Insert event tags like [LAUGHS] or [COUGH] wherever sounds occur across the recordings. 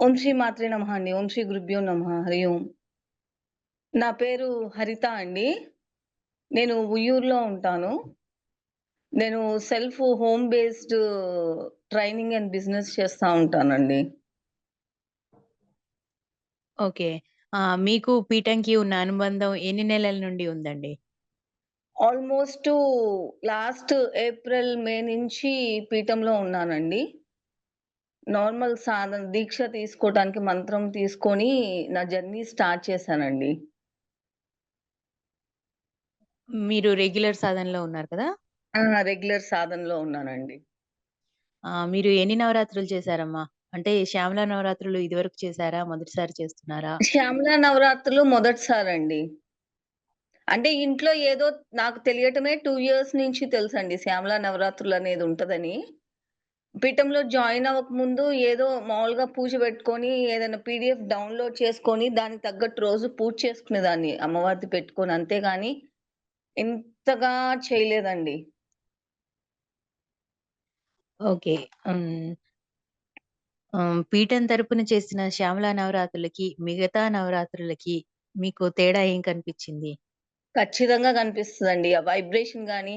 ఓం శ్రీ మాత్రే నమ అండి. ఓం శ్రీ గురుభ్యో నమ హరి ఓం. నా పేరు హరిత అండి. నేను ఉయ్యూరులో ఉంటాను. నేను self home based training and business చేస్తా ఉంటానండి. ఓకే. మీకు పీఠంకి ఉన్న అనుబంధం ఎన్ని నెలల నుండి ఉందండి? ఆల్‌మోస్టు లాస్ట్ ఏప్రిల్, మే నుంచి పీఠంలో ఉన్నానండి. నార్మల్ సాధన దీక్ష తీసుకోవటానికి మంత్రం తీసుకొని నా జర్నీ స్టార్ట్ చేశానండి. మీరు రెగ్యులర్ సాధనలో ఉన్నారు కదా! ఆ! రెగ్యులర్ సాధనలో ఉన్నానండి. ఆ! మీరు ఎన్ని నవరాత్రులు చేశారమ్మా? అంటే శ్యామల నవరాత్రులు ఇదివరకు చేశారా? మొదటిసారి చేస్తున్నారా? శ్యామల నవరాత్రులు మొదటిసారండి. అంటే ఇంట్లో ఏదో నాకు తెలియటమే 2 ఇయర్స్ నుంచి తెలుసండి శ్యామల నవరాత్రులనేది ఉంటదని. పీఠంలో జాయిన్ అవ్వకముందు ఏదో మామూలుగా పూజ పెట్టుకొని, ఏదైనా పీడీఎఫ్ డౌన్‌లోడ్ చేసుకొని, దానికి తగ్గట్టు రోజు పూజ చేసుకునేదాన్ని అమ్మవారిది పెట్టుకొని. అంతేగాని ఇంతగా చేయలేదండి. ఓకే. హ్మ్. పీఠం తరపున చేసిన శ్యామల నవరాత్రులకి, మిగతా నవరాత్రులకి మీకు తేడా ఏం కనిపిచ్చింది? ఖచ్చితంగా కనిపిస్తదండి. ఆ వైబ్రేషన్ గాని,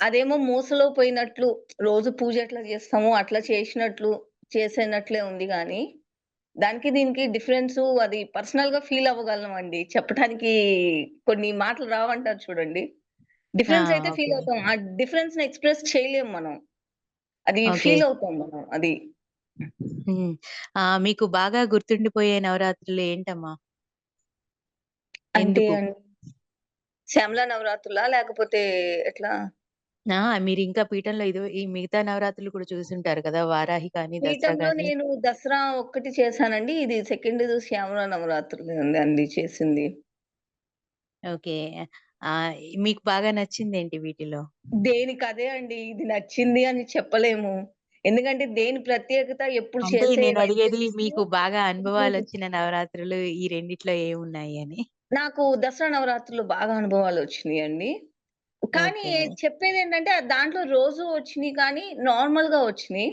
అదేమో మూసలో పోయినట్లు రోజు పూజ ఎట్లా చేస్తామో అట్లా చేసినట్లు, చేసేనట్లే ఉంది గానీ, దానికి దీనికి డిఫరెన్సు అది పర్సనల్‌గా ఫీల్ అవ్వగలమండి. చెప్పటానికి కొన్ని మాటలు రావంటారు చూడండి. ఆ! డిఫరెన్స్ అయితే ఫీల్ ఓకే. అవుతాం. ఆ డిఫరెన్స్‌ని ఎక్స్‌ప్రెస్ చేయలేం మనం. అది ఓకే. ఫీల్ అవుతాం మనం. అది. హ్మ్. ఆహ్, మీకు బాగా గుర్తుండిపోయే నవరాత్రులు ఏంటమ్మా? అంటే ఎందుకు? శ్యామల నవరాత్రులా? లేకపోతే ఎట్లా? ఆ! మీరింకా పీఠంలో ఇది ఈ మిగతా నవరాత్రులు కూడా చూసుంటారు కదా! వారాహి కానీ, దసరా పీఠంలో. నేను దసరా ఒక్కటి చేశానండి. ఇది సెకండ్‌ది శ్యామల నవరాత్రులు అండి చేసింది. ఓకే. ఆహ్, మీకు బాగా నచ్చిందేంటి వీటిలో? దేనికదే అండి. ఇది నచ్చింది అని చెప్పలేము. ఎందుకంటే దేని ప్రత్యేకత ఎప్పుడు అంటే చేసే నేనడిగేది వైబ్రేషన్సు మీకు బాగా ఇప్పుడు అనుభవాలొచ్చిన నవరాత్రులు ఈ రెండిట్లో ఏమున్నాయి అని? నాకు దసరా నవరాత్రులు బాగా అనుభవాలొచ్చినియండి. కానీ ఓకే. చెప్పేదేంటంటే దాంట్లో రోజు వచ్చినియి కానీ నార్మల్‌గా వచ్చినియి.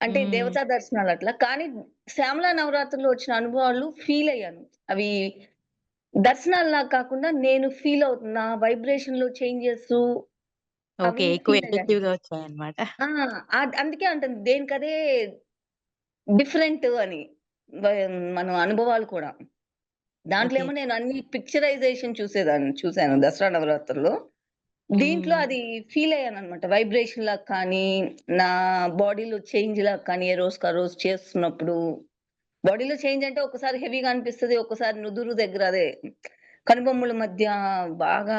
అంటే. దేవతా దర్శనాలట్లా. కానీ శ్యామల నవరాత్రుల్లో వచ్చిన అనుభవాలు ఫీలయ్యాను. అవి దర్శనాల్లాగా కాకుండా నేను ఫీల్ అవుతున్నా. నా వైబ్రేషన్‌లో చేంజెసు ఓకే. అవి ఎక్కువ ఫీల్ అయ్యాను. ఎఫెక్టివ్‌గా వచ్చాయన్నమాట. ఆ! అద్ అందుకే అంటాను దేనికదే డిఫరెంట్ అని. వ మనం అనుభవాలు కూడా. దాంట్లో ఓకే. ఏమో నేను అన్ని పిక్చరైజేషన్ చూసేదాన్ని చూసాను దసరా నవరాత్రుల్లో. దీంట్లో. అది ఫీల్ అయ్యానన్నమాట. వైబ్రేషన్‌లాగా కానీ, నా బాడీలో చేంజ్‌లాగా కానీ, ఏ రోజుకి ఆ రోజు చేస్తున్నప్పుడు. బాడీలో చేంజ్ అంటే ఒక్కసారి హెవీగా అనిపిస్తది. ఒక్కసారి నుదురు దగ్గర అదే కనుబొమ్మల మధ్య బాగా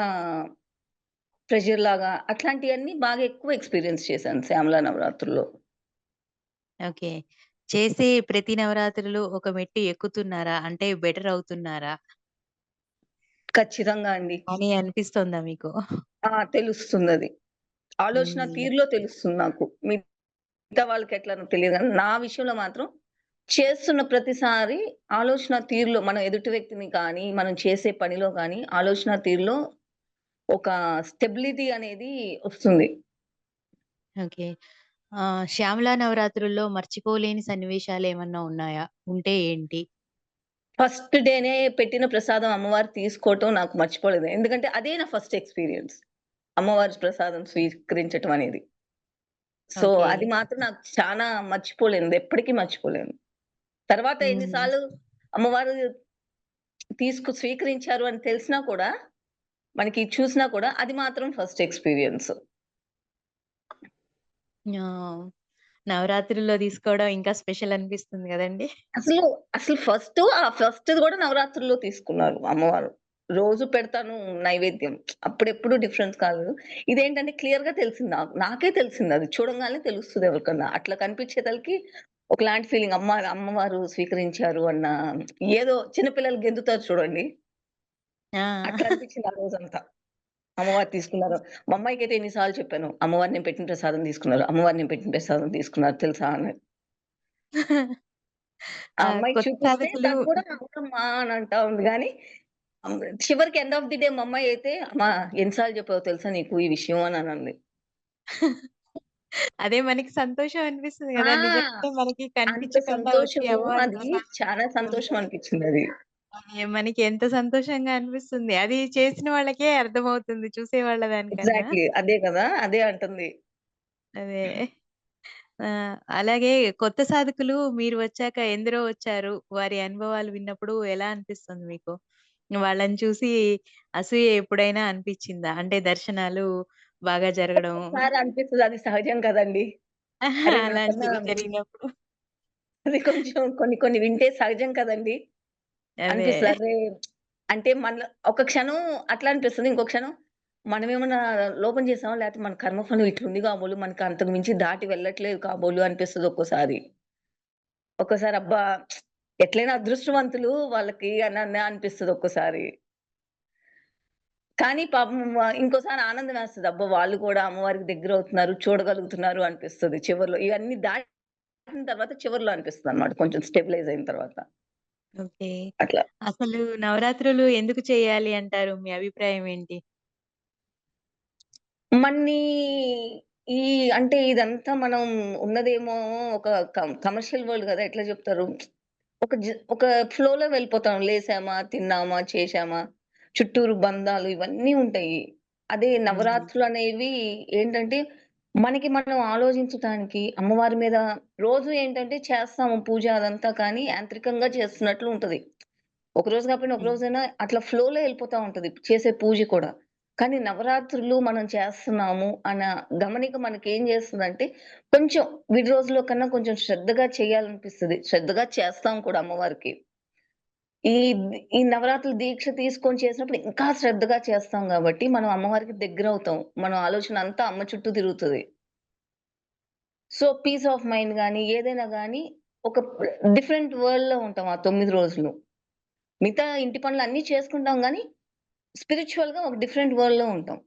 ప్రెషర్‌లాగా అట్లాంటియన్నీ బాగా ఎక్కువ ఎక్స్‌పీరియన్స్ చేశాను శ్యామల నవరాత్రుల్లో. ఓకే. చేసే ప్రతి నవరాత్రులు ఒక మెట్టు ఎక్కుతున్నారా? అంటే బెటర్ అవుతున్నారా? ఖచ్చితంగా అండి. అని అనిపిస్తోందా మీకు? ఆ! తెలుస్తుందది. ఆలోచన. తీరులో తెలుస్తుంది నాకు. మిగతా వాళ్ళకెట్లనో తెలీదు గానీ, నా విషయంలో మాత్రం చేస్తున్న ప్రతిసారి ఆలోచన తీరులో మనం ఎదుటి వ్యక్తిని కానీ, మనం చేసే పనిలో గానీ, ఆలోచన తీరులో ఒక స్టెబిలిటీ అనేది ఒస్తుంది. ఓకే. శ్యామల నవరాత్రుల్లో మర్చిపోలేని సన్నివేశాలేమన్నా ఉన్నాయా? ఉంటే ఏంటి? ఫస్ట్ డేనే పెట్టిన ప్రసాదం అమ్మవారు తీసుకోవటం నాకు మర్చిపోలేదు. ఎందుకంటే అదే నా ఫస్ట్ ఎక్స్‌పీరియన్స్. అమ్మవారి ప్రసాదం స్వీకరించటం అనేది. So, okay. అది మాత్రం నాకు చానా మర్చిపోలేనిది. ఎప్పటికీ మర్చిపోలేను. తర్వాత ఎన్ని హ్మ్. సార్లు అమ్మవారు తీసుకు స్వీకరించారు అని తెలిసినా కూడా, మనకి చూసినా కూడా అది మాత్రం ఫస్ట్ ఎక్స్‌పీరియన్స్. ఆ! నవరాత్రుల్లో తీసుకోవడం ఇంకా స్పెషల్ అనిపిస్తుంది గదండీ! అసలు, అసలు ఫస్టు ఆ ఫస్ట్‌ది గూడా నవరాత్రుల్లో తీసుకున్నారు అమ్మవారు. రోజు పెడతాను నైవేద్యం. అప్పుడెప్పుడు డిఫరెన్స్ కాదు. ఇదేంటంటే క్లియర్‌గా తెలిసింది నాకు. నాకే తెలిసిందది. చూడంగానే తెలుస్తది ఎవరికన్నా. అట్లా కనిపించేతలకి ఒకలాంటి ఫీలింగ్ అమ్మ అమ్మవారు స్వీకరించారు అన్న ఏదో చిన్న పిల్లలు గెంతుతారు చూడండి. ఆ! అట్లా అనిపించింది ఆ రోజంతా. అమ్మవారు తీసుకున్నారు. మా అమ్మాయికైతే ఎన్ని సార్లు చెప్పాను. అమ్మవారు నేను పెట్టిన ప్రసాదం తీసుకున్నారు. అమ్మవారు నేను పెట్టిన ప్రసాదం తీసుకున్నారు తెలుసా అని. [LAUGHS] ఆ ఆ! అమ్మాయికి కొత్త చూపిస్తే సాధకులు తను కూడా అవునమ్మా అని అంటా ఉంది హ్మ్, చివరికి ఎండ్ ఆఫ్ ది డే మా అమ్మాయి అయితే అమ్మా ఎన్ని సార్లు చెప్పావో తెలుసా నీకు ఈ విషయం అని అనంది. [LAUGHS] అదే మనకి సంతోషం అనిపిస్తది ఆ! నిజంగానే మనకి అంత కనిపించకుండా వచ్చి సంతోషము అమ్మవారి అది ప్రసాదం చాలా సంతోషం అనిపించిందది. అదే మనకి ఎంత సంతోషంగా అనిపిస్తుంది. అది చేసిన వాళ్ళకే అర్థమవుతుంది చూసే వాళ్ళ దానికన్నా. ఎగ్జాక్ట్‌లీ. అదే కదా! అదే అంటుంది. అదే. ఆ! అలాగే కొత్త సాధకులు మీరు వచ్చాక ఎందరో వచ్చారు. వారి అనుభవాలు విన్నప్పుడు ఎలా అనిపిస్తుంది మీకు? వాళ్ళని చూసి అసూయ ఎప్పుడైనా అనిపిచ్చిందా? అంటే దర్శనాలు బాగా జరగడం అనిపిస్తది అది సహజం కదండీ! అలాంటివి జరిగినప్పుడు. అది కొంచెం కొన్ని కొన్ని వింటే సహజం కదండీ! అదే. అనిపిస్తది. అరే! అంటే మనలో ఒక క్షణం అట్లా అనిపిస్తది. ఇంకో క్షణం మనమేమన్నా లోపం చేసామా? లేకపోతే మన కర్మఫలం ఇట్లుంది కాబోలు మనకు అంతకు మించి దాటి వెళ్ళట్లేదు కాబోలు అనిపిస్తది ఒక్కోసారి. ఒక్కోసారి అబ్బా! ఎట్లైనా అదృష్టవంతులు వాళ్ళకి అని అని అనిపిస్తది ఒక్కోసారి. కానీ పాపం ఇంకోసారి ఆనందం వేస్తది. అబ్బా! వాళ్ళు కూడా అమ్మవారికి దగ్గరవుతున్నారు, చూడగలుగుతున్నారు అనిపిస్తది చివర్లో. ఇవన్నీ దాటిన తర్వాత చివర్లో అనిపిస్తదన్నమాట. కొంచెం స్టెబిలైజ్ అయిన తర్వాత. ఓకే. అట్లా. అసలు నవరాత్రులు ఎందుకు చేయాలి అంటారు? మీ అభిప్రాయం ఏంటి? మన్ని ఈ అంటే ఇదంతా మనం ఉన్నదేమో ఒక కమర్షియల్ వరల్డ్ గదా! ఎట్లా జెప్తారు? ఒక ఒక ఫ్లోలో వెళ్ళిపోతాం. లేసామా, తిన్నామా, చేశామా, చుట్టూరు బంధాలు ఇవన్నీ ఉంటాయి. అదే హ్మ్. నవరాత్రులనేవి ఏంటంటే, మనకి మనం ఆలోచించటానికి అమ్మవారి మీద రోజు ఏంటంటే చేస్తాము పూజ అదంతా కానీ యాంత్రికంగా చేస్తున్నట్లు ఉంటది. ఒకరోజు కాకపోయినా ఒక. రోజైనా అట్లా ఫ్లోలో ఎళ్ళిపోతా ఉంటది. చేసే పూజ కూడా. కానీ నవరాత్రులు మనం చేస్తున్నాము అన్న గమనిక మనకేం చేస్తదంటే, కొంచెం విడి రోజుల్లో కన్నా కొంచెం శ్రద్ధగా చేయాలనిపిస్తది. శ్రద్ధగా చేస్తాం కూడా అమ్మవారికి. ఈ ఈ నవరాత్రులు దీక్ష తీసుకొని చేసినప్పుడు ఇంకా శ్రద్ధగా చేస్తాం కాబట్టి మనం అమ్మవారికి దగ్గర అవుతాం మన ఆలోచన అంతా అమ్మ చుట్టూ తిరుగుతుంది సో, పీస్ ఆఫ్ మైండ్ కానీ ఏదైనా కానీ ఒక డిఫరెంట్ వరల్డ్లో ఉంటాం ఆ తొమ్మిది రోజులు. మిగతా ఇంటి పనులు అన్ని చేసుకుంటాం కానీ స్పిరిచువల్గా ఒక డిఫరెంట్ వరల్డ్‌లో ఉంటాం.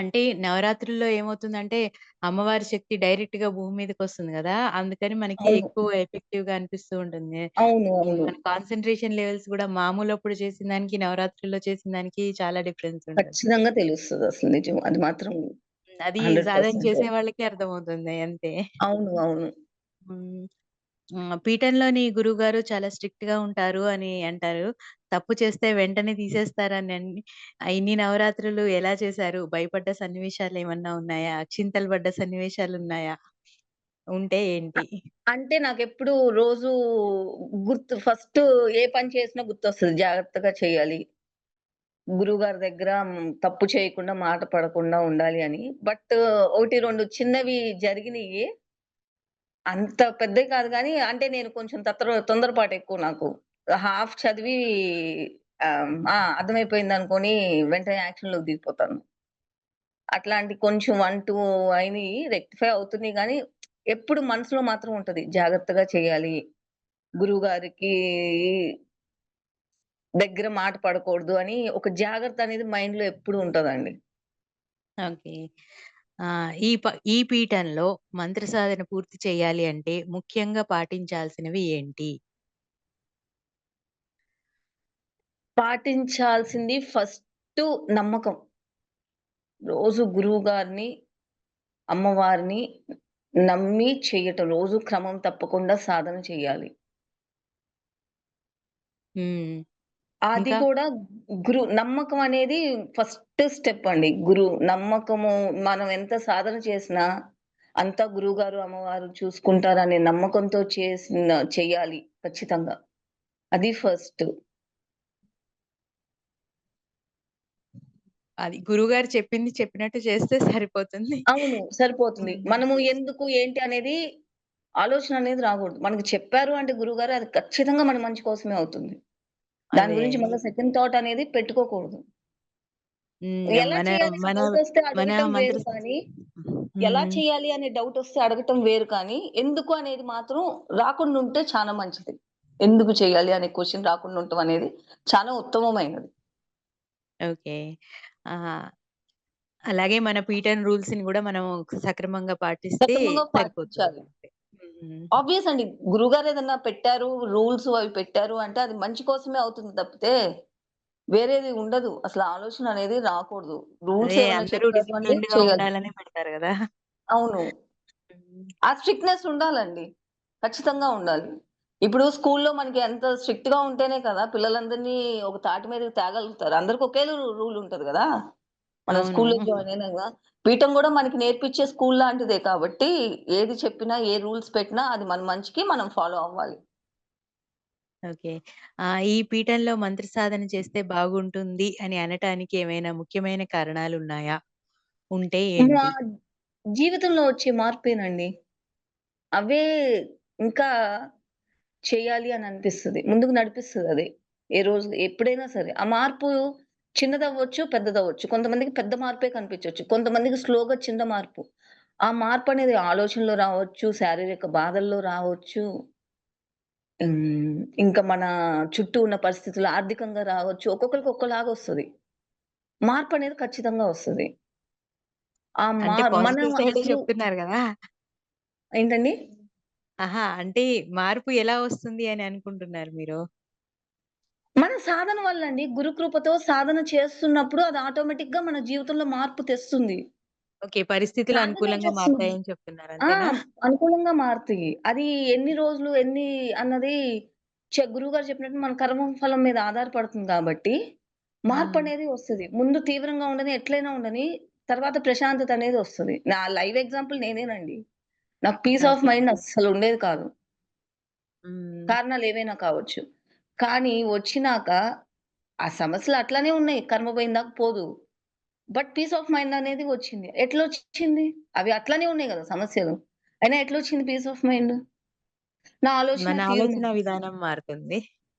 అంటే నవరాత్రుల్లో ఏమవుతుందంటే, అమ్మవారి శక్తి డైరెక్ట్‌గా భూమి మీదకొస్తుంది గదా! అందుకని మనకి అవును. ఎక్కువ ఎఫెక్టివ్‌గా అనిపిస్తూ ఉంటుంది. అవును. హ్మ్. అవును. మన కాన్సంట్రేషన్ లెవెల్స్ గూడా మామూలప్పుడు చేసిన దానికి, నవరాత్రుల్లో చేసిన దానికి చాలా డిఫరెన్స్ ఉంటది. ఖచ్చితంగా తెలుస్తదసలు నిజం. అది మాత్రం అది సాధన 100% చేసే వాళ్ళకే అర్థమవుతుంది అంతే. అవును. అవును. హ్మ్. హ్మ్. పీఠంలోని గురువుగారు చాలా స్ట్రిక్ట్‌గా ఉంటారు అని అంటారు. తప్పు చేస్తే వెంటనే తీసేస్తారని ఆహ్, ఇన్ని నవరాత్రులు ఎలా చేశారు? భయపడ్డ సన్నివేశాలు ఏమన్నా ఉన్నాయా? అక్షింతలు పడ్డ సన్నివేశాలు ఉన్నాయా ఉంటే అ ఏంటి? అంటే నాకెప్పుడు రోజు గుర్తు ఫస్ట్ ఏ పని చేసినా గుర్తొస్తది. జాగ్రత్తగా చేయాలి. గురువుగారి దగ్గర హ్మ్, తప్పు చేయకుండా, మాట పడకుండా ఉండాలి అని. బట్ 1, 2 చిన్నవి జరిగినియి. అంత పెద్దవి కాదు గానీ, అంటే నేను కొంచెం తత్తర తొందరపాటు ఎక్కువ నాకు. హాఫ్ చదివి అర్థమైపోయింది అనుకొని వెంటనే యాక్షన్‌లోకి దిగిపోతాను. అట్లాంటి కొంచెం వన్ టూ అయినవి రెక్టిఫై అవుతున్నాయి కానీ ఎప్పుడు మనసులో మాత్రం ఉంటది. జాగ్రత్తగా చేయాలి. గురువు గారికి దగ్గర మాట పడకూడదు అని ఒక జాగ్రత్త అనేది మైండ్‌లో ఎప్పుడు ఉంటదండి. ఓకే. ఈ ఈ పీఠంలో మంత్ర సాధన పూర్తి చేయాలి అంటే ముఖ్యంగా పాటించాల్సినవి ఏంటి? పాటించాల్సింది ఫస్టు నమ్మకం. రోజు గురువుగారిని, అమ్మవారిని నమ్మి చెయ్యటం. రోజు క్రమం తప్పకుండా సాధన చేయాలి. అది ఇంకా? కూడా గురు నమ్మకం అనేది ఫస్ట్ స్టెప్ అండి. గురు నమ్మకము మనం ఎంత సాధన చేసినా, అంతా గురువుగారు, అమ్మవారు చూసుకుంటారనే నమ్మకంతో చేసిన చెయ్యాలి ఖచ్చితంగా. అది ఫస్ట్. అది గురువుగారు చెప్పింది చెప్పినట్టు చేస్తే సరిపోతుంది. అవును. సరిపోతుంది. హ్మ్. మనము ఎందుకు, ఏంటి అనేది ఆలోచన అనేది రాకూడదు. మనకు చెప్పారు అంటే గురువుగారు అది ఖచ్చితంగా మన మంచి కోసమే అవుతుంది. దాని అదే. గురించి మళ్ళా సెకండ్ థాట్ అనేది పెట్టుకోకూడదు. హ్మ్. ఎలా మన చేయాలి అని మన డౌటొస్తే మన అడగటం మంత్ర వేరు కానీ, ఎలా హ్మ్. చేయాలి అనే డౌటొస్తే అడగటం వేరు కానీ, ఎందుకు అనేది మాత్రం రాకుండా ఉంటే చానా మంచిది. ఎందుకు చేయాలి అనే క్వెషన్ రాకుండా ఉండటం అనేది చాలా ఉత్తమమైనది. ఓకే. అలాగే మన పీఠన్ రూల్స్‌ని గూడా మనం సక్రమంగా పాటిస్తే. ఆబ్వియస్ అండి. గురువుగారు ఏదన్నా పెట్టారు, రూల్స్ అవి పెట్టారు అంటే అది మంచి కోసమే అవుతుంది తప్పితే, వేరేది ఉండదు. అసలు ఆలోచన అనేది రాకూడదు. రూల్స్ గదా! అవును. ఆ స్ట్రిక్ట్‌నెస్ ఉండాలండి. ఖచ్చితంగా ఉండాలి. ఇప్పుడు స్కూల్‌లో మనకి ఎంత స్ట్రిక్ట్‌గా ఉంటేనే కదా! పిల్లలందరినీ ఒక తాటి మీదకి తేగలుగుతారు. అందరికి ఒకే రు రూల్ ఉంటది గదా! మనం. స్కూల్‌లో జాయిన్ అయినాక. పీఠం గూడా మనకి నేర్పించే స్కూల్ లాంటిదే కాబట్టి, ఏది చెప్పినా, ఏ రూల్స్ పెట్టినా అది మన మంచికి మనం ఫాలో అవ్వాలి. ఓకే. ఆహ్, ఈ పీఠంలో మంత్ర సాధన చేస్తే బాగుంటుంది అని అనటానికి ఏమైనా ముఖ్యమైన కారణాలున్నాయా? ఉంటే నా ఏంటి? జీవితంలో వచ్చే మార్పేనండి. అవే ఇంకా చేయాలి అని అనిపిస్తది. ముందుకు నడిపిస్తదది. ఏ రోజు ఎప్పుడైనా సరే. ఆ మార్పు చిన్నదవ్వచ్చు, పెద్దదవ్వచ్చు. కొంతమందికి పెద్ద మార్పే కనిపించొచ్చు. కొంతమందికి స్లోగా చిన్న మార్పు. ఆ మార్పనేది ఆలోచనలో రావచ్చు, శారీరక బాధల్లో రావచ్చు. ఇంకా మన చుట్టూ ఉన్న పరిస్థితులు ఆర్థికంగా రావచ్చు. ఒక్కొక్కరికి ఒక్కలాగా వస్తది. మార్పనేది ఖచ్చితంగా వస్తది. ఆ మా అంటే మనం పాజిటివ్ సైడే అసలు చెప్తున్నారు గదా! ఏంటండి? ఆహా! అంటే మార్పు ఎలా వస్తుంది అని అనుకుంటున్నారు మీరు? మన సాధన వల్లండి. గురు కృపతో సాధన చేస్తున్నప్పుడు అది ఆటోమేటిక్‌గా మన జీవితంలో మార్పు తెస్తుంది. ఓకే. పరిస్థితులు సాధనే అనుకూలంగా చేస్తుంది. మారతాయని చెప్తున్నారు. ఆ! అంతేనా? అనుకూలంగా మారుతాయి. అది ఎన్ని రోజులు, ఎన్ని అన్నది చె గురువుగారు చెప్పినట్టు మన కర్మ ఫలం మీద ఆధారపడుతుంది కాబట్టి, హ్మ్. మార్పనేది వస్తది. ముందు తీవ్రంగా ఉండని, ఎట్లైనా ఉండని, తర్వాత ప్రశాంతత అనేది వస్తది. నా లైవ్ ఎగ్జాంపుల్ నేనేనండి. నాకు పీస్ ఆఫ్. మైండ్ అస్సలుండేది కాదు. హ్మ్. కారణాలేవైనా కావచ్చు. కానీ వచ్చినాక ఆ సమస్యలు అట్లనే ఉన్నాయి. కర్మ పోయిందాక పోదు. బట్ పీస్ ఆఫ్ మైండ్ అనేది వచ్చింది. ఎట్లొచ్చింది? అవి అట్లనే ఉన్నాయి గదా! సమస్యలు. అయినా ఎట్లొచ్చింది పీస్ ఆఫ్ మైండ్? నా ఆలోచన ఆలోచన. విధానం మారుతుంది.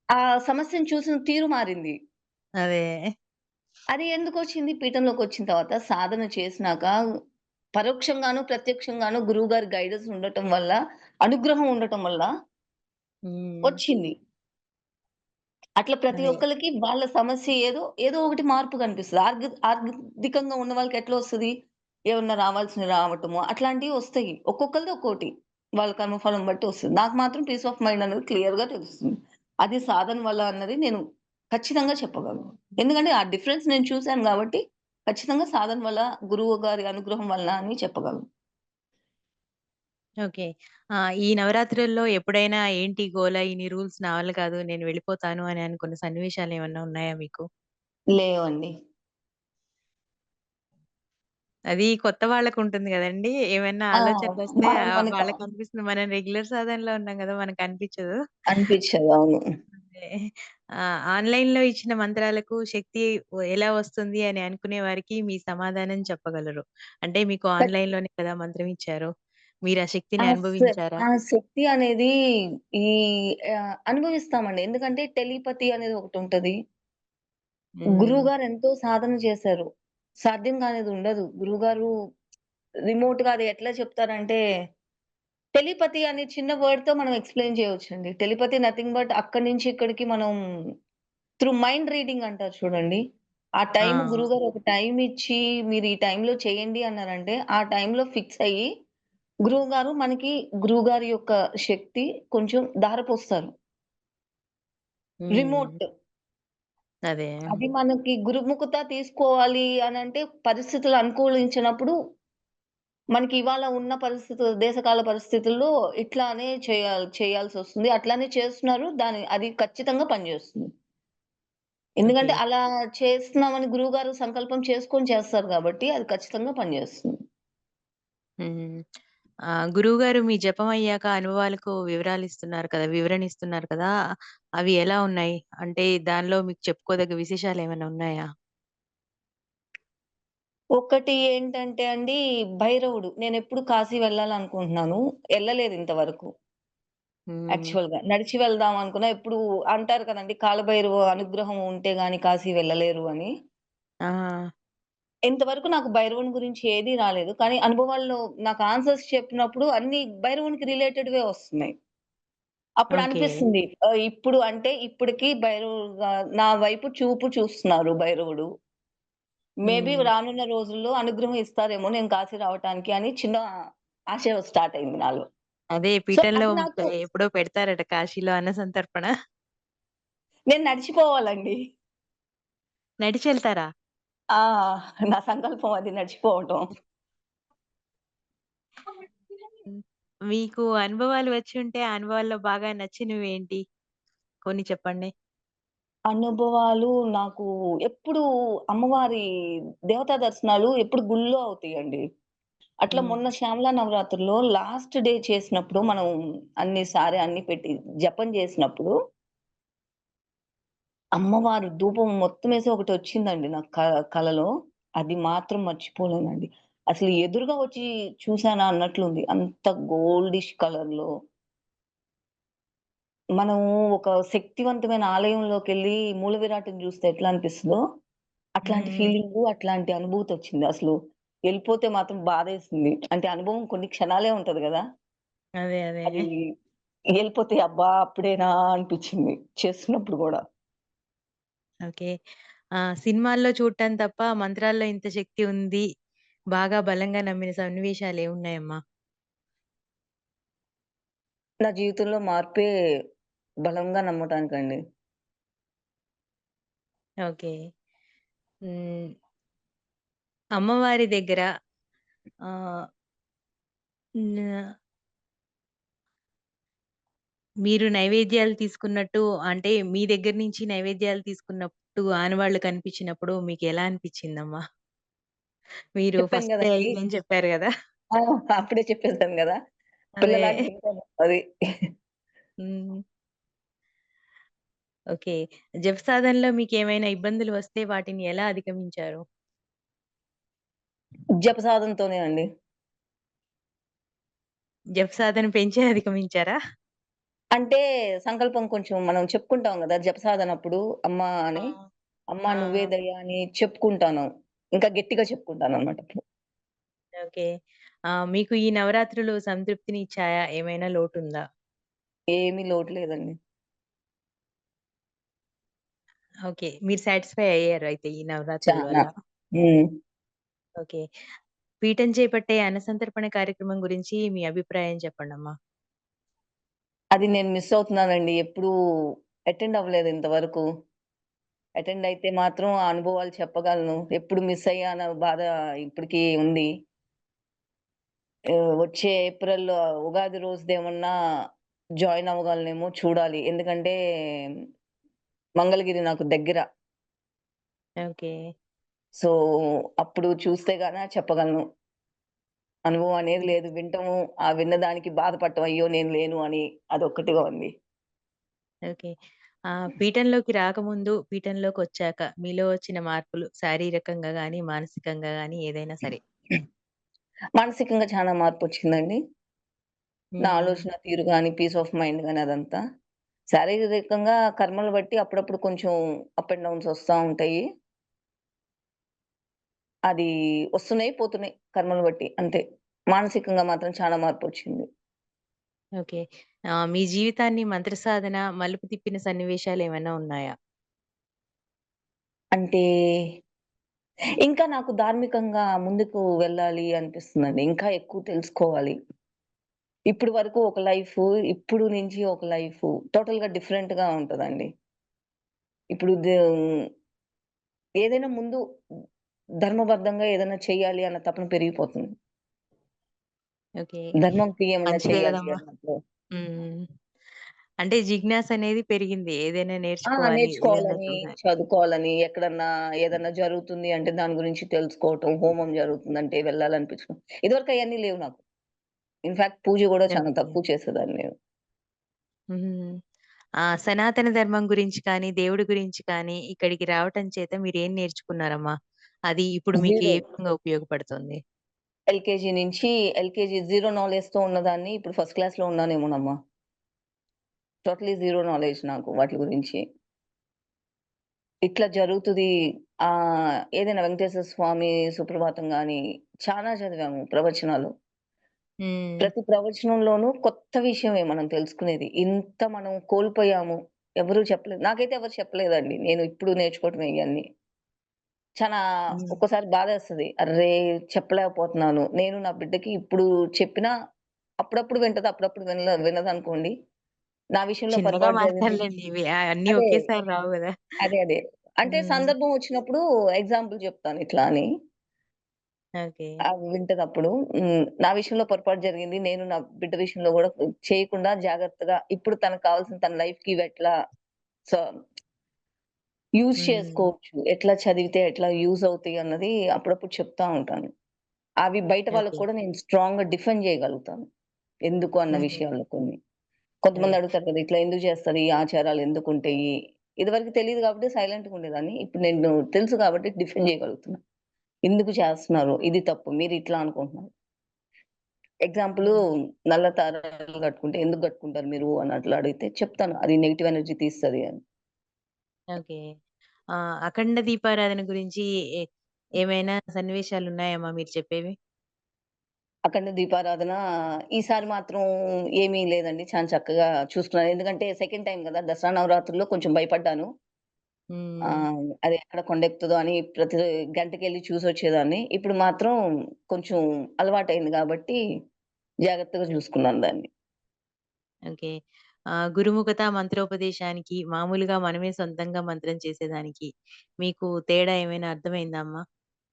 ఆ సమస్యను చూసిన తీరు మారింది. అదే. అది ఎందుకొచ్చింది? పీఠంలోకొచ్చిన తర్వాత సాధన చేసినాక పరోక్షంగాను, ప్రత్యక్షంగాను గురువుగారి గైడెన్స్ ఉండటం వల్ల, అనుగ్రహం ఉండటం వల్ల. వచ్చింది. అట్లా ప్రతి అదే. ఒక్కళ్ళకి వాళ్ళ సమస్య ఏదో, ఏదో ఒకటి మార్పు కనిపిస్తది. ఆర్థి ఆర్థికంగా ఉన్న వాళ్ళకి ఎట్లా వస్తది? ఏమన్నా రావాల్సినవి రావటము అట్లాంటివి వస్తాయి. ఒక్కొక్కళ్ళది ఒక్కోటి. వాళ్ళ కర్మఫలం బట్టి వస్తది. నాకు మాత్రం పీస్ ఆఫ్ మైండ్ అనేది క్లియర్‌గా తెలుస్తుంది. అది సాధన వల్ల అన్నది నేను ఖచ్చితంగా చెప్పగలను. ఎందుకంటే ఆ డిఫరెన్స్ నేను చూసాను గాబట్టి, ఖచ్చితంగా సాధన వల్ల, గురువు గారి అనుగ్రహం వల్ల అని చెప్పగలను. ఓకే. ఆ! ఈ నవరాత్రుల్లో ఎప్పుడైనా ఏంటి గోల ఇన్ని రూల్స్ నా వల్ల కాదు నేను వెళ్ళిపోతాను అని అనుకున్న సన్నివేశాలేమన్నా ఉన్నాయా మీకు? లేవండి. అది కొత్త వాళ్ళకుంటుంది గదండీ! ఏమైనా ఆ! ఆలోచనలొస్తే మన ఆహ్, మనక వాళ్ళకనిపిస్తుంది మనం రెగ్యులర్ సాధనలో ఉన్నాం గదా! మనకనిపిచ్చదు. అనిపిచ్చదు. అవును. అదే. ఆహ్, ఆన్‌లైన్‌లో ఇచ్చిన మంత్రాలకు శక్తి ఎలా వస్తుంది అని అనుకునే వారికి మీ సమాధానం చెప్పగలరు? అంటే మీకు ఆన్‌లైన్‌లోనే కదా మంత్రం ఇచ్చారు. మీరు ఆ ఆ శక్తిని శ అనుభవించారా? ఆ శక్తి అనేది ఈ ఆహ్, అనుభవిస్తామండి. ఎందుకంటే టెలిపతి అనేది ఒకటుంటది. హ్మ్. గురువుగారు ఎంతో సాధన చేశారు. సాధ్యం కానిది ఉండదు. గురువుగారు రిమోట్‌గా అది ఎట్లా చెప్తారంటే, టెలిపతి అనే చిన్న వర్డ్‌తో మనం ఎక్స్‌ప్లెయిన్ చేయొచ్చండి. టెలిపతి నథింగ్ బట్ అక్కడి నుంచి ఇక్కడికి మనం త్రూ మైండ్ రీడింగ్ అంటారు చూడండి. ఆ టైమ్ ఆ! గురువుగారు ఒక టైమ్ ఇచ్చి, మీరు ఈ టైమ్‌లో చేయండి అన్నారంటే, ఆ టైమ్‌లో ఫిక్స్ అయ్యి, గురువుగారు మనకి గురువుగారి యొక్క శక్తి కొంచెం ధారపోస్తారు. హ్మ్. రిమోట్. అదే. అది మనకి గురుముఖత తీసుకోవాలి అనంటే పరిస్థితులు అనుకూలించినప్పుడు, మనకి ఇవాళ ఉన్న పరిస్థితులు దేశకాల పరిస్థితుల్లో ఇట్లానే చేయాల్ చేయాల్సొస్తుంది. అట్లానే చేస్తున్నారు. దాని అది ఖచ్చితంగా పనిచేస్తుంది. ఎందుకంటే అలా చేస్తున్నామని గురువుగారు సంకల్పం చేసుకొని చేస్తారు గాబట్టి, అది ఖచ్చితంగా పనిచేస్తుంది. హ్మ్. ఆహ్, గురువుగారు మీ జపం అయ్యాక అనుభవాలకు వివరాలిస్తున్నారు కదా! వివరణ ఇస్తున్నారు కదా! అవి ఎలా ఉన్నాయి? అంటే దానిలో మీకు చెప్పుకోదగ్గ విశేషాలేమైనా ఉన్నాయా? ఒకటి ఏంటంటే అండి, భైరవుడు. నేనెప్పుడు కాశీ వెళ్ళాలనుకుంటున్నాను. ఎళ్ళలేదు ఇంతవరకు. హ్మ్. యాక్చువల్‌గా. నడిచి వెళ్దాం అనుకున్నా. ఎప్పుడు అంటారు కదండీ! కాలభైరవ అనుగ్రహం ఉంటే గాని కాశీ వెళ్ళలేరు అని. ఇంతవరకు నాకు భైరవుని గురించి ఏది రాలేదు. కానీ అనుభవాల్లో నాకు ఆన్సర్స్ చెప్పినప్పుడు అన్నీ భైరవునికి రిలేటెడ్‌వే వస్తున్నాయి. అప్పుడు. అనిపిస్తుంది. ఇప్పుడు అంటే ఇప్పటికి భైరవుడుగా నా వైపు చూపు చూస్తున్నారు భైరవుడు. మేబీ. రానున్న రోజుల్లో అనుగ్రహం ఇస్తారేమో నేను కాశీ రావటానికి అని చిన్న ఆశ స్టార్ట్ అయింది నాలో. అదే సో, పీఠంలో అది పె నాకు ఎప్పుడో పెడతారట కాశీలో అన్న సంతర్పణ. నేను నడిచిపోవాలండి. నడిచెళ్తారా? ఆ! నా సంకల్పం అది నడిచిపోవటం. మీకు అనుభవాలు వచ్చుంటే, ఆ అనుభవాల్లో బాగా నచ్చినవేంటి? కొన్ని చెప్పండి. అనుభవాలు నాకు ఎప్పుడు అమ్మవారి దేవతా దర్శనాలు ఎప్పుడు గుళ్ళో అవుతాయండి. అట్లా. మొన్న శ్యామలా నవరాత్రుల్లో లాస్ట్ డే చేసినప్పుడు మనం అన్ని సారె అన్ని పెట్టి జపం చేసినప్పుడు అమ్మవారు ధూపం మొత్తమేసి ఒకటొచ్చిందండి నాకు క కలలో. అది మాత్రం మర్చిపోలేనండి. అసలు ఎదురుగా వచ్చి చూసానా అన్నట్లుంది. అంత గోల్డిష్ కలర్‌లో మనము ఒక శక్తివంతమైన ఆలయంలోకెళ్ళి మూల విరాట్టుని చూస్తే ఎట్లా అనిపిస్తదో, అట్లాంటి. ఫీలింగు, అట్లాంటి అనుభూతొచ్చింది. అసలు ఎళ్ళిపోతే మాత్రం బాధేసింది. అంటే అనుభవం కొన్ని క్షణాలే ఉంటది గదా! అదే. అదే. అది ఎళ్ళిపోతే అబ్బా! అప్పుడేనా అనిపిచ్చింది చేస్తున్నప్పుడు గూడా. ఓకే. ఆ! సినిమాల్లో చూడటం తప్ప మంత్రాల్లో ఇంత శక్తి ఉంది. బాగా బలంగా నమ్మిన సన్నివేశాలేమున్నాయమ్మా? నా జీవితంలో మార్పే బలంగా నమ్మటానికండి. ఓకే. హ్మ్. అమ్మవారి దగ్గర ఆహ్. మీరు నైవేద్యాలు తీసుకున్నట్టు అంటే మీ దగ్గర నుంచి నైవేద్యాలు తీసుకున్నట్టు ఆనవాళ్ళు కనిపించినప్పుడు మీకెలా అనిపిచ్చిందమ్మా? మీరు చెప్పాను ఫస్ట్ గదండీ! చెప్పారు గదా! ఆ! అప్పుడే చెప్పేసాను గదా! అదే. పిల్లలాగా వింటాను అది. హ్మ్. ఓకే. జప సాధనలో మీకేమైనా ఇబ్బందులు వస్తే వాటిని ఎలా అధిగమించారు? జప సాధనతోనే అండి. జప సాధన పెంచే అధిగమించారా? అంటే సంకల్పం కొంచెం మనం చెప్పుకుంటాం గదా! జప సాధనప్పుడు అమ్మా ఆ! అని. అమ్మా ఆ! నువ్వే ఆ! దయ అని చెప్పుకుంటాను. ఇంకా గట్టిగా చెప్పుకుంటాననమాట అప్పుడు. ఓకే. ఆహ్, మీకు ఈ నవరాత్రులు సంతృప్తినిచ్చాయా? ఏమైనా లోటుందా? ఏమి లోటు లేదండి. ఓకే. మీరు సాటిస్ఫై అయ్యారు అయితే ఈ నవరాత్రుల చానా. వల్ల. హ్మ్. ఓకే. పీఠం చేపట్టే అన్నసంతర్పణ కార్యక్రమం గురించి మీ అభిప్రాయం చెప్పండమ్మా? అది నేను మిస్ అవుతున్నానండి. ఎప్పుడూ అటెండ్ అవ్వలేదు ఇంతవరకు. అటెండ్ అయితే మాత్రం ఆ అనుభవాలు చెప్పగలను. ఎప్పుడు మిస్ అయ్యానో బాధ ఇప్పటికి ఉంది. ఆహ్, వచ్చే ఏప్రిల్‌లో ఉగాది రోజుదేమన్నా జాయిన్ అవ్వగలనేమో చూడాలి. ఎందుకంటే మంగళగిరి నాకు దగ్గర. ఓకే. సో, అప్పుడు చూస్తే గాన చెప్పగలను. అనుభవం అనేది. లేదు. వింటము, ఆ విన్నదానికి బాధపడటం. అయ్యో! నేను లేను అని అదొక్కటిగా ఉంది. ఓకే. ఆహ్, పీఠంలోకి రాకముందు, పీఠంలోకొచ్చాక మీలో వచ్చిన మార్పులు శారీరకంగా గాని, మానసికంగా గాని ఏదైనా సరే? మానసికంగా చాలా మార్పొచ్చిందండి. నా హ్మ్. ఆలోచన తీరు గాని, పీస్ ఆఫ్ మైండ్ గాని అదంతా. శారీరకంగా కర్మలు బట్టి అప్పుడప్పుడు కొంచెం అప్ అండ్ డౌన్స్ వస్తా ఉంటాయి. అది వస్తున్నాయి, పోతున్నాయి కర్మలు బట్టి అంతే. మానసికంగా మాత్రం చాలా మార్పొచ్చింది. ఓకే. ఆహ్, మీ జీవితాన్ని మంత్ర సాధన మలుపు తిప్పిన సన్నివేశాలేమైనా ఉన్నాయా? అంటే ఇంకా నాకు ధార్మికంగా ముందుకు వెళ్ళాలి అనిపిస్తుందండి. ఇంకా ఎక్కువ తెలుసుకోవాలి. ఇప్పటి వరకు ఒక లైఫు, ఇప్పుడు నుంచి ఒక లైఫు టోటల్‌గా డిఫరెంట్‌గా ఉంటదండి. ఇప్పుడు ఏదైనా ముందు ధర్మబద్ధంగా ఏదైనా చేయాలి అన్న తపన పెరిగిపోతుంది. ధర్మంకి! అన్నట్లు. హ్మ్. అంటే జిజ్ఞాసనేది పెరిగింది. ఏదైనా! నేర్చుకోవాలి నేర్చుకోవాలని. చదువుకోవాలని, ఎక్కడన్నా ఏదన్నా జరుగుతుంది అంటే దాని గురించి తెలుసుకోవటం, హోమం జరుగుతుందంటే వెళ్ళాలనిపించడం. ఇదివరకు అయన్నీ లేవు నాకు. ఇన్‌ఫాక్ట్ పూజ గూడా చాలా ఓకే. తక్కువ చేసేదాన్ని నేను. హ్మ్. ఆ! సనాతన ధర్మం గురించి కానీ, దేవుడి గురించి కానీ, ఇక్కడికి రావటం చేత మీరేం నేర్చుకున్నారమ్మా? అది ఇప్పుడు మీకు ఏ జీరో విధంగా ఉపయోగపడుతుంది? ఎల్‌కేజీ నుంచి ఎల్‌కేజీ జీరో నాలెడ్జ్‌తో ఉన్నదాన్ని ఇప్పుడు ఫస్ట్ క్లాస్‌లో ఉన్నానేమోనమ్మా. టోటల్లీ జీరో నాలెడ్జ్ నాకు వాటి గురించి. ఇట్లా జరుగుతది ఆహ్, ఏదైనా వెంకటేశ్వర స్వామి సుప్రభాతం గాని, చాలా చదివాము ప్రవచనాలు. హ్మ్. ప్రతి ప్రవచనంలోనూ కొత్త విషయమే మనం తెలుసుకునేది. ఇంత మనం కోల్పోయాము. ఎవరు చెప్పలేదు. నాకైతే ఎవరు చెప్పలేదండి. నేను ఇప్పుడు నేర్చుకోవటమే ఇయన్నీ. చాలా హ్మ్. ఒక్కోసారి బాధేస్తది. అర్రే! చెప్పలేకపోతున్నాను. నేను నా బిడ్డకి ఇప్పుడు చెప్పినా అప్పుడప్పుడు వింటది. అప్పుడప్పుడు వినల వినదనుకోండి. నా విషయంలో చిన్నగా పొరపాటు జరిగింది. మారుతారులెండి. ఇవి ఆహ్, అన్నీ అదే. ఒకేసారి రావు గదా! అదే. అదే. అంటే హ్మ్. సందర్భం వచ్చినప్పుడు ఎగ్జాంపుల్ చెప్తాను ఇట్లా అని. ఓకే. అవి వింటదప్పుడు. హ్మ్. నా విషయంలో పొరపాటు జరిగింది. నేను నా బిడ్డ విషయంలో గూడా చేయకుండా జాగ్రత్తగా ఇప్పుడు తనకు కావాల్సిన తన లైఫ్‌కి ఇవెట్లా సో యూజ్ హ్మ్. చేసుకోవచ్చు. ఎట్లా చదివితే ఎట్లా యూజ్ అవుతాయి అన్నది అప్పుడప్పుడు చెప్తా ఉంటాను. అవి బయట వాళ్ళకి ఓకే. కూడా నేను స్ట్రాంగ్‌గా డిఫెండ్ చేయగలుగుతాను. ఎందుకు అన్న. విషయాల్లో కొన్ని. కొంతమంది అడుగుతారు కదా! ఇట్లా ఎందుకు చేస్తారు? ఈ ఆచారాలు ఎందుకుంటాయి? ఇదివరకు తెలీదు కాబట్టి సైలెంట్‌గా ఉండేదాన్ని. ఇప్పుడు నేను తెలుసు కాబట్టి డిఫెండ్ చేయగలుగుతున్నా. ఎందుకు చేస్తున్నారు? ఇది తప్పు. మీరు ఇట్లా అనుకుంటున్నారు. ఎగ్జాంపులు హ్మ్. నల్ల దారాలు కట్టుకుంటే ఎందుకు కట్టుకుంటారు మీరు అని అట్లా అడిగితే చెప్తాను. అది నెగెటివ్ ఎనర్జీ తీస్తది అని. ఓకే. అఖండ దీపారాధన గురించి ఏమైనా సన్నివేశాలున్నాయమ్మా మీరు చెప్పేవి? అఖండ దీపారాధన ఈసారి మాత్రం ఏమీ లేదండి. చాలా చక్కగా చూసుకున్నాను. ఎందుకంటే సెకండ్ టైమ్ గదా! దసరా నవరాత్రుల్లో కొంచెం భయపడ్డాను. హ్మ్. అది ఎక్కడ కొండెక్కుతదో అని ప్రతి గంటకెళ్ళి చూసొచ్చేదాన్ని. ఇప్పుడు మాత్రం కొంచెం అలవాటయింది గాబట్టి జాగ్రత్తగా చూసుకున్నాను దాన్ని. ఓకే. ఆహ్, గురుముఖత మంత్రోపదేశానికి మామూలుగా మనమే సొంతంగా మంత్రం చేసేదానికి మీకు తేడా ఏమైనా అర్థమైందా అమ్మా?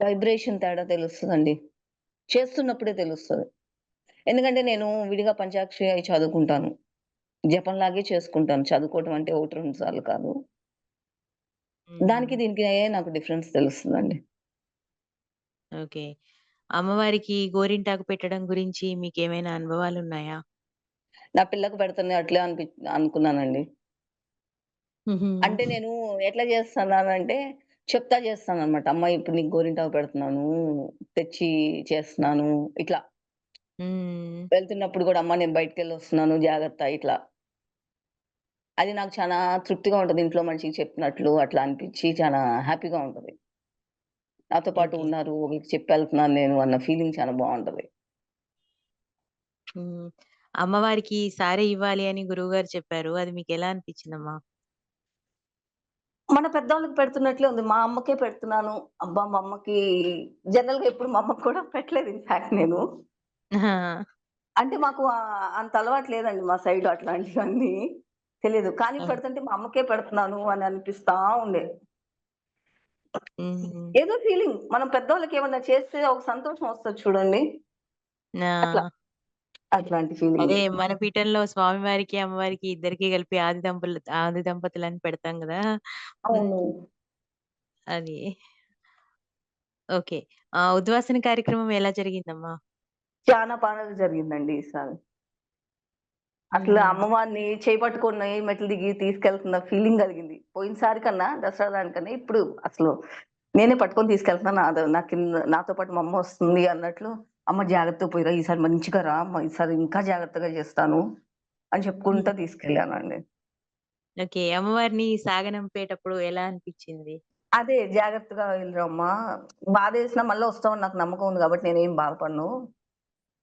వైబ్రేషన్ తేడా తెలుస్తదండి. చేస్తున్నప్పుడే తెలుస్తది. ఎందుకంటే నేను విడిగా పంచాక్షరి అయి చదువుకుంటాను. జపంలాగే చేసుకుంటాను. చదువుకోవటం అంటే 1, 2 సార్లు కాదు. దానికి. దీనికి నాకు డిఫరెన్స్ తెలుస్తదండి. ఓకే. అమ్మవారికి గోరింటాకు పెట్టడం గురించి మీకేమైనా అనుభవాలున్నాయా? నా పిల్లకు పెడుతున్నా అట్లే అనిపి అనుకున్నానండి. అంటే నేను ఎట్లా చేస్తున్నానంటే చెప్తా చేస్తాననమాట. అమ్మ ఇప్పుడు నీకు గోరింటాకు పెడుతున్నాను. తెచ్చి చేస్తున్నాను. ఇట్లా. వెళ్తున్నప్పుడు గూడా అమ్మ నేను బయటికెళ్ళొస్తున్నాను జాగ్రత్త ఇట్లా. అది నాకు చానా తృప్తిగా ఉంటది. ఇంట్లో మనిషికి చెప్పినట్లు అట్లా అనిపిచ్చి చానా హ్యాపీగా ఉంటది. నాతో పాటు. ఉన్నారు. వీళ్ళకి చెప్పెళ్తున్నాను నేను అన్న ఫీలింగ్ చాలా బావుంటది. హ్మ్. అమ్మవారికి సారె ఇవ్వాలి అని గురువుగారు చెప్పారు. అది మీకెలా అనిపించిందమ్మా? మన పెద్దోళ్ళకి పెడుతున్నట్లే ఉంది. మా అమ్మకే పెడుతున్నాను. అబ్బా! మా అమ్మకి జనరల్‌గా ఎప్పుడు మా అమ్మకి కూడా పెట్టలేదు ఇన్‌ఫాక్ట్ నేను. అంటే మాకు అంత అలవాటు లేదండి మా సైడ్ అట్లాంటివన్నీ. తెలీదు. కానీ! పెడుతుంటే మా అమ్మకే పెడుతున్నాను అని అనిపిస్తా. హ్మ్. ఏదో ఫీలింగ్. మనం పెద్దోళ్ళకి ఏమన్నా చేస్తే ఒక సంతోషం వస్తది చూడండి. అట్లాంటి ఫీలింగ్. అదే మన పీఠంలో స్వామివారికి, అమ్మవారికి ఇద్దరికీ కలిపి ఆది దంపలు ఆది దంపతులని పెడతాం గదా! అవును. హ్మ్. అది. ఓకే. ఉద్వాసన కార్యక్రమం ఎలా జరిగిందమ్మా? చానా బాగా జరిగిందండి ఈసారి. అసలు. అమ్మవారిని చేయి పట్టుకొని మెట్లు దిగి తీసుకెళ్తున్న ఫీలింగ్ కలిగింది. పోయినసారి కన్నా దసరా దానికన్నా ఇప్పుడు అసలు నేనే పట్టుకొని తీసుకెళ్తున్నాను. నా కింద నాతో పాటు మా అమ్మ వస్తుంది అన్నట్లు, "అమ్మ జాగ్రత్తగా పోయిరా ఈసారి మంచిగా రా అమ్మ ఈసారి ఇంకా జాగ్రత్తగా చేస్తాను" అని చెప్పుకుంటా. తీసుకెళ్ళానండి. ఓకే. అమ్మవారిని సాగనంపేటప్పుడు ఎలా అనిపిచ్చింది? అదే జాగ్రత్తగా వెళ్ళిరమ్మా. బాధేసినా మళ్ళా వస్తావని నాకు నమ్మకం ఉంది కాబట్టి నేనేం బాధపడను.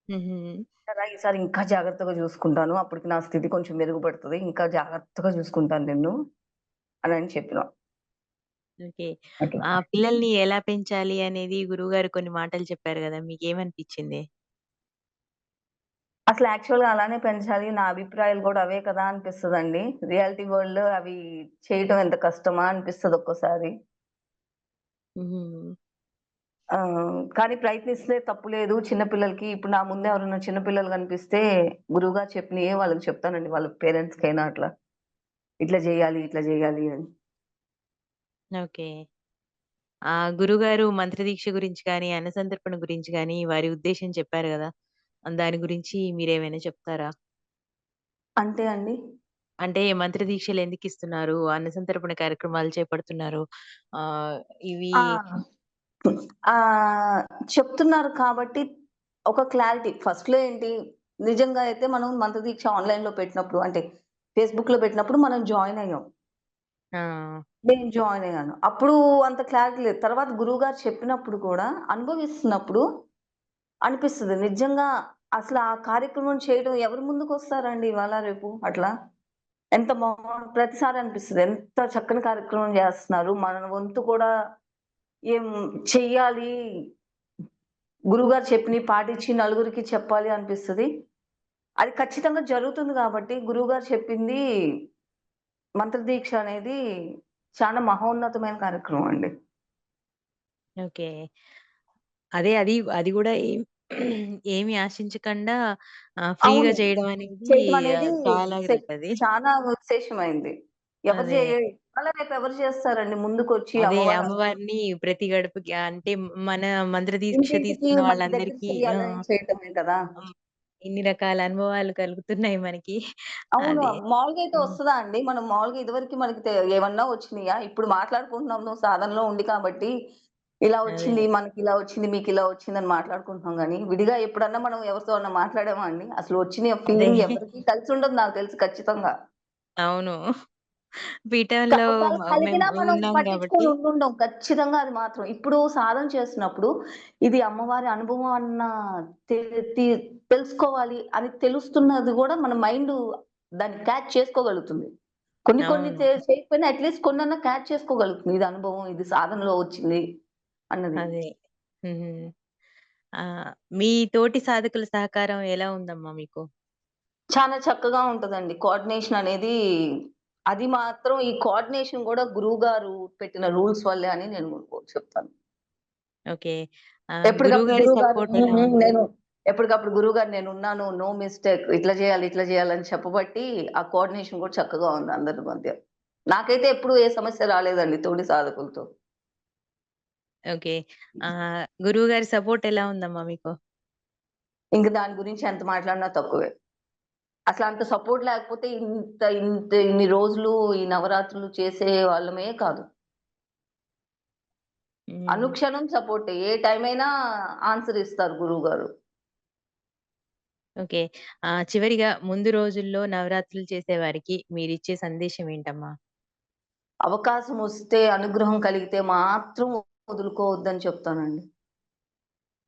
హుహు. కదా! ఈసారి ఇంకా జాగ్రత్తగా చూసుకుంటాను. అప్పటికి నా స్థితి కొంచెం మెరుగుపడుతది. ఇంకా జాగ్రత్తగా చూసుకుంటాను నిన్ను అనని చెప్పిన. ఓకే. అట్లా. ఆ పిల్లల్ని ఎలా పెంచాలి అనేది గురువుగారు కొన్ని మాటలు చెప్పారు గదా! మీకేమనిపిచ్చింది? అసలు యాక్చువల్‌గా అలానే పెంచాలి. నా అభిప్రాయాలు గూడా అవే కదా అనిపిస్తదండి. రియాలిటీ వరల్డ్‌లో అవి చేయటం ఎంత కష్టమా అనిపిస్తది ఒక్కోసారి. కానీ ప్రయత్నిస్తే తప్పు లేదు. చిన్న పిల్లలకి ఇప్పుడు నా ముందు ఎవరైనా చిన్న పిల్లలు కనిపిస్తే గురువుగారు చెప్పినయే వాళ్ళకి చెప్తానండి. వాళ్ళ పేరెంట్స్‌కైనా అట్లా. ఇట్లా జేయాలి, ఇట్లా జేయాలి అని. ఓకే. ఆ! గురువుగారు మంత్రదీక్ష గురించి గాని, అన్నసంతర్పణ గురించి గాని, వారి ఉద్దేశ్యం చెప్పారు గదా! దాని గురించి మీరేమైనా చెప్తారా? అంటే అండి అంటే మంత్రదీక్షలు ఎందుకిస్తున్నారు? అన్నసంతర్పణ కార్యక్రమాలు చేపడుతున్నారు. ఆహ్, ఇవి ఆ! చెప్తున్నారు కాబట్టి ఒక క్లారిటీ. ఫస్ట్‌లో ఏంటి నిజంగా అయితే మనం మంత్రదీక్ష ఆన్‌లైన్‌లో పెట్టినప్పుడు అంటే ఫేస్‌బుక్‌లో పెట్టినప్పుడు మనం జాయిన్ అయ్యాం. నేను జాయిన్ అయ్యాను. అప్పుడు అంత క్లారిటీ లేదు. తర్వాత గురువుగారు చెప్పినప్పుడు కూడా అనుభవిస్తున్నప్పుడు అనిపిస్తది. నిజంగా అసలు ఆ కార్యక్రమం చేయడం ఎవరు ముందుకొస్తారండి ఇవాళ రేపు అట్లా? ఎంత బావుంది ప్రతిసారి అనిపిస్తది. ఎంత చక్కని కార్యక్రమం జేస్తున్నారు. మన వంతు కూడా ఏం చెయ్యాలి గురువుగారు చెప్పినయి పాటించి నలుగురికి చెప్పాలి అనిపిస్తది. అది ఖచ్చితంగా జరుగుతుంది గాబట్టి గురువుగారు చెప్పింది మంత్రదీక్ష అనేది చాలా మహోన్నతమైన కార్యక్రమం అండి. ఓకే. అదే అది అది ఏం ఏమి ఆశించకుండా ఫ్రీగా. చేయడం అనేది. చాలా విశేషమైంది. ఎవరు ఇవాళ రేపు ఎవరు చేస్తారండి అదే అమ్మవారి అమ్మవారిని ప్రతి గడపకి అంటే మన మంత్రదీక్ష ఇంటింటికి తీసుకున్న వాళ్ళందరికీ చేయటమే కదా! ఇన్ని రకాల అనుభవాలు కలుగుతున్నాయి మనకి. అవును. మామూలుగా అయితే. వస్తదా అండి? మనం మామూలుగా ఇదివరకి మనకి ఏమన్నా వచ్చినియా? ఇప్పుడు మాట్లాడుకుంటున్నాము సాధనలో ఉండి కాబట్టి, ఇలా వచ్చింది, అదే. మనకిలా వచ్చింది, మీకిలా వచ్చిందని మాట్లాడుకుంటున్నాం గానీ, విడిగా ఎప్పుడన్నా మనం ఎవరితో అన్నా మాట్లాడామా అండి? అసలు వచ్చిన. ఫీలింగ్ ఎవరికీ కలిసుండదు నాకు తెలిసి ఖచ్చితంగా. అవును. పీఠంలో ఒకవేళ మ మేము కలిగినా మనం ఉన్నాం పట్టించుకొని గాబట్టి ఉండుండం. ఖచ్చితంగా అది మాత్రం. ఇప్పుడు సాధన చేస్తున్నప్పుడు ఇది అమ్మవారి అనుభవం అన్న తె తి తెలుసుకోవాలి అని తెలుస్తున్నది గూడా మన మైండు దాన్ని క్యాచ్ చేసుకోగలుగుతుంది. కొన్ని కొన్ని అవును. చే చేయకపోయినా అట్‌లీస్ట్ కొన్నన్నా క్యాచ్ చేసుకోగలుగుతుంది. ఇది అనుభవం, ఇది సాధనలో వచ్చింది అన్నది. అదే. మీ తోటి సాధకుల సహకారం ఎలా ఉందమ్మా మీకు? చాలా చక్కగా ఉంటదండి. కోఆర్డినేషన్ అనేది అది మాత్రం ఈ కోఆర్డినేషన్ గూడా గురువుగారు పెట్టిన రూల్స్ వల్లే అని నేను చెప్తాను. ఓకే. ఎప్పటికప్పుడు సపోర్ట్ హ్మ్. ఎలా హ్మ్. ఉంది? నేను ఎప్పటికప్పుడు నేనున్నాను. నో మిస్టేక్ ఇట్లా జేయాలి, ఇట్లా జేయాలని చెప్పబట్టి ఆ కోఆర్డినేషన్ గూడా చక్కగా ఉంది అందరి మధ్య. నాకైతే ఎప్పుడు ఏ సమస్య రాలేదండి తోటి సాధకులతో. ఓకే. ఆహ్, గురువుగారి సపోర్ట్ ఎలా ఉందమ్మా మీకు? ఇంక దాని గురించి ఎంత మాట్లాడినా తక్కువే. అసలంత సపోర్ట్ లేకపోతే ఇంత ఇంత ఇన్ని రోజులు ఈ నవరాత్రులు చేసే వాళ్ళమే కాదు. అనుక్షణం సపోర్టే. ఏ టైమైనా ఆన్సర్ ఇస్తారు గురువుగారు. ఓకే. ఆహ్, చివరిగా ముందు రోజుల్లో నవరాత్రులు చేసేవారికి మీరిచ్చే సందేశం ఏంటమ్మా? అవకాశం వస్తే, అనుగ్రహం కలిగితే మాత్రం వదులుకోవద్దని చెప్తానండి.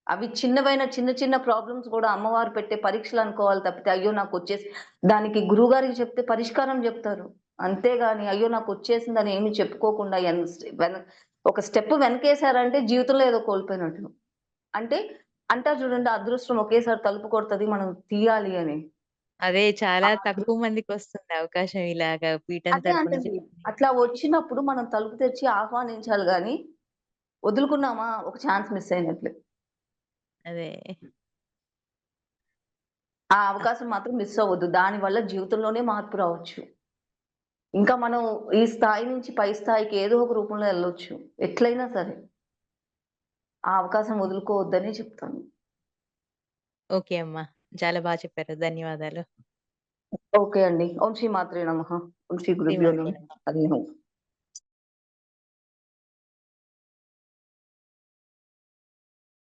అవి చిన్నవైన చిన్న చిన్న ప్రాబ్లమ్స్ గూడా అమ్మవారు పెట్టే పరీక్షలనుకోవాలి తప్పితే, అయ్యో! నాకొచ్చేసి దానికి గురువుగారికి చెప్తే పరిష్కారం జెప్తారు. అంతేగాని అయ్యో! నాకొచ్చేసిందని ఏమి చెప్పుకోకుండా ఎన్ వెన ఒక స్టెప్ వెనకేసారంటే జీవితంలో ఏదో కోల్పోయినట్లు. అంటే అంటారు చూడండి అదృష్టం ఒకేసారి తలుపు కొడతది. మనం తీయాలి అని. అదే చాలా తక్కువ మందికొస్తుంది అవకాశం ఇలాగా పీఠం. అట్లా వచ్చినప్పుడు మనం తలుపు తెరిచి ఆహ్వానించాలి గానీ, వదులుకున్నామా ఒక ఛాన్స్ మిస్ అయినట్లే. అదే. ఆ! అవకాశం మాత్రం మిస్ అవ్వద్దు. దానివల్ల జీవితంలోనే మార్పు రావచ్చు. ఇంకా మనం ఈ స్థాయి నుంచి పై స్థాయికి ఏదో ఒక రూపంలో ఎళ్ళొచ్చు. ఎట్లైనా సరే. ఆ అవకాశం వదులుకోవద్దనే చెప్తాను. ఓకే అమ్మా. చాలా బా చెప్పారు. ధన్యవాదాలు. ఓకే అండి. ఓం శ్రీ మాత్రే నమః. ఓం శ్రీ గురుభ్యో నమః. హరి.